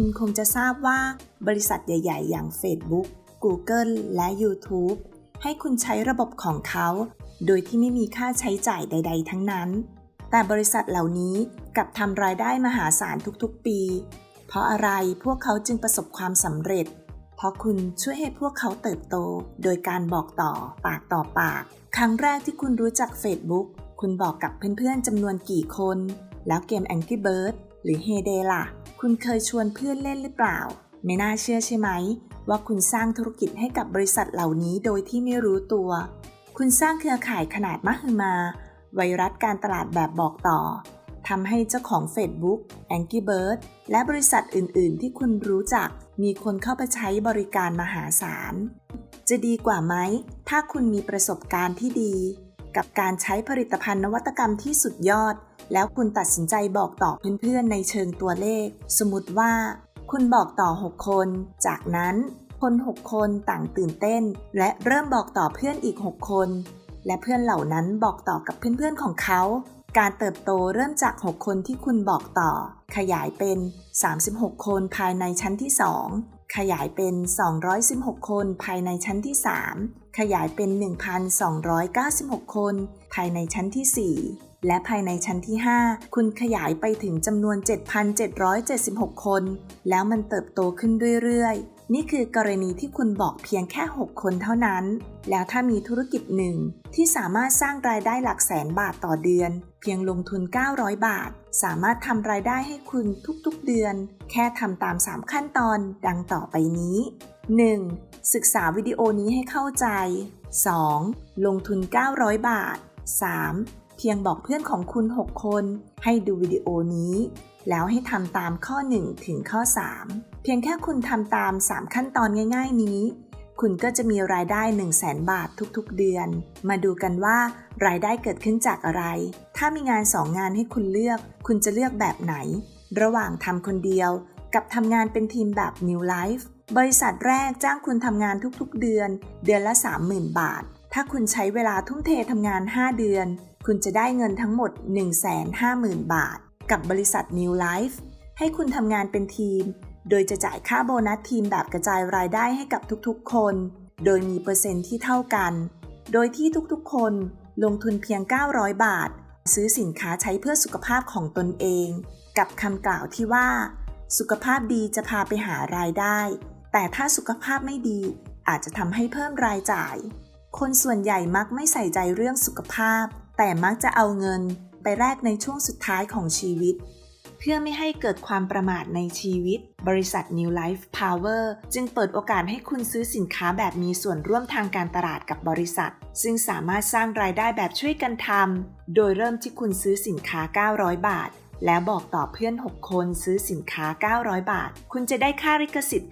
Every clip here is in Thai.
คุณคงจะทราบว่าบริษัทใหญ่ ๆ อย่าง Facebook Google และ YouTube ให้คุณใช้ระบบของเขา โดยที่ไม่มีค่าใช้จ่ายใด ๆ ทั้งนั้น แต่บริษัทเหล่านี้กลับทำรายได้มหาศาลทุกๆ ปี เพราะอะไรพวกเขาจึงประสบความสำเร็จ เพราะคุณช่วยให้พวกเขาเติบโต โดยการบอกต่อปากต่อปาก ครั้งแรกที่คุณรู้จัก Facebook คุณบอกกับเพื่อนๆจำนวนกี่คน แล้วเกม Angry Bird หรือ Heyday ล่ะ คุณเคยชวนเพื่อนเล่นหรือเปล่า ไม่น่าเชื่อใช่ไหม ว่าคุณสร้างธุรกิจให้กับบริษัทเหล่านี้โดยที่ไม่รู้ตัว คุณสร้างเครือข่ายขนาดมหึมา ไวรัสการตลาดแบบบอกต่อทำให้เจ้าของ Facebook Angry Bird และบริษัทอื่น ๆ ที่คุณรู้จัก มีคนเข้าไปใช้บริการมหาศาล จะดีกว่าไหม ถ้าคุณมีประสบการณ์ที่ดี กับการใช้ผลิตภัณฑ์นวัตกรรมที่สุดยอด แล้วคุณตัดสินใจบอกต่อเพื่อนๆในเชิงตัวเลข สมมติว่า คุณบอกต่อ 6 คน จากนั้น คน 6 คนต่างตื่นเต้น และเริ่มบอกต่อเพื่อนอีก 6 คน และเพื่อนเหล่านั้นบอกต่อกับเพื่อนๆของเขาการเติบโตเริ่มจาก 6 คนที่คุณบอกต่อ ขยายเป็น 36 คนภายในชั้นที่ 2 ขยายเป็น 216 คนภายในชั้นที่ 3 ขยายเป็น 1,296 คน ภายในชั้นที่ 4 และภายในชั้นที่ 5 คุณขยายไปถึงจำนวน 7,776 คน แล้วมันเติบโตขึ้นเรื่อยๆ นี่คือกรณีที่คุณบอกเพียงแค่ 6 คนเท่านั้น แล้วถ้ามีธุรกิจหนึ่งที่สามารถสร้างรายได้หลักแสนบาทต่อเดือน เพียงลงทุน 900 บาท สามารถทำรายได้ให้คุณทุกๆเดือน แค่ทำตาม 3 ขั้นตอนดังต่อไปนี้ 1. ศึกษาวิดีโอนี้ให้เข้าใจ 2. ลงทุน 900 บาท 3. เพียงบอกเพื่อนของคุณ 6 คน ให้ดูวิดีโอนี้ แล้วให้ทำตามข้อ 1 ถึงข้อ 3 พียงแค่คุณทำตาม 3 ขั้นตอนง่าย ๆ นี้ คุณก็จะมีรายได้ 1 0 0 0 0แบาททุกๆ เดือน มาดูกันว่ารายได้เกิดขึ้นจากอะไร ถ้ามีงาน 2 งานให้คุณเลือก คุณจะเลือกแบบไหน ระหว่างทำคนเดียว กับทำงานเป็นทีมแบบ New Life บริษัทแรกจ้างคุณทำงานทุกๆ เดือน เดือนละ 30,000 บาท ถ้าคุณใช้เวลาทุ่มเททำงาน 5 เดือน คุณจะได้เงินทั้งหมด 150,000 บาท กับบริษัท New Life ให้คุณทำงานเป็นทีม โดยจะจ่ายค่าโบนัสทีมแบบกระจายรายได้ให้กับทุกๆ คน โดยมีเปอร์เซ็นต์ที่เท่ากัน โดยที่ทุกๆ คนลงทุนเพียง 900 บาท ซื้อสินค้าใช้เพื่อสุขภาพของตนเอง กับคำกล่าวที่ว่า สุขภาพดีจะพาไปหารายได้ แต่ถ้าสุขภาพไม่ดีอาจจะทำให้เพิ่มรายจ่าย คนส่วนใหญ่มักไม่ใส่ใจเรื่องสุขภาพ แต่มักจะเอาเงินไปแลกในช่วงสุดท้ายของชีวิต เพื่อไม่ให้เกิดความประมาทในชีวิต บริษัท New Life Power จึงเปิดโอกาสให้คุณซื้อสินค้าแบบมีส่วนร่วมทางการตลาดกับบริษัท ซึ่งสามารถสร้างรายได้แบบช่วยกันทำโดยเริ่มที่คุณซื้อสินค้า 900 บาท แล้วบอกต่อเพื่อน 6 คนซื้อสินค้า 900 บาท คุณจะได้ค่าลิขสิทธิ์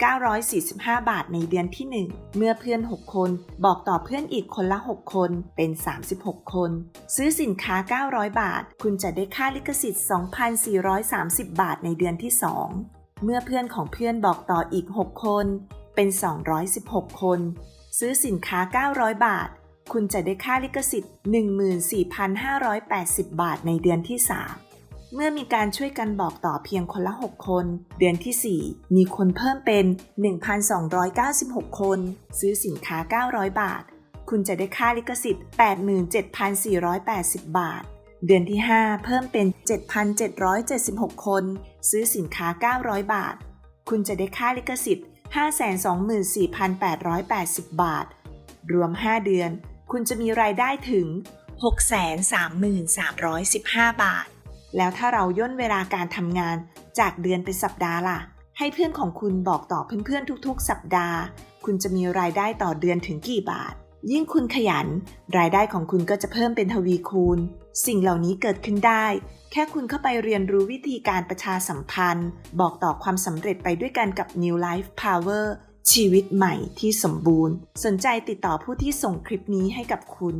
945 บาทในเดือนที่ 1 เมื่อเพื่อน 6 คน บอกต่อเพื่อนอีกคนละ 6 คนเป็น 36 คน ซื้อสินค้า 900 บาท คุณจะได้ค่าลิขสิทธิ์ 2,430 บาทในเดือนที่ 2 เมื่อเพื่อนของเพื่อนบอกต่ออีก 6 คน เป็น 216 คน ซื้อสินค้า 900 บาทคุณจะได้ค่าลิขสิทธิ์ 14,580 บาทในเดือนที่ 3 เมื่อมีการช่วยกันบอกต่อเพียงคนละ 6 คน เดือนที่ 4 มีคนเพิ่มเป็น 1,296 คน ซื้อสินค้า 900 บาท คุณจะได้ค่าลิขสิทธิ์ 87,480 บาท เดือนที่ 5 เพิ่มเป็น 7,776 คน ซื้อสินค้า 900 บาท คุณจะได้ค่าลิขสิทธิ์ 524,880 บาท รวม 5 เดือน คุณจะมีรายได้ถึง 633,315 บาท แล้วถ้าเราย่นเวลาการทำงานจากเดือนเป็นสัปดาห์ล่ะ ให้เพื่อนของคุณบอกต่อเพื่อนๆทุกๆ สัปดาห์ คุณจะมีรายได้ต่อเดือนถึงกี่บาท ยิ่งคุณขยัน รายได้ของคุณก็จะเพิ่มเป็นทวีคูณ สิ่งเหล่านี้เกิดขึ้นได้ แค่คุณเข้าไปเรียนรู้วิธีการประชาสัมพันธ์ บอกต่อความสำเร็จไปด้วยกันกับ New Life Power ชีวิตใหม่ที่สมบูรณ์ สนใจติดต่อผู้ที่ส่งคลิปนี้ให้กับคุณ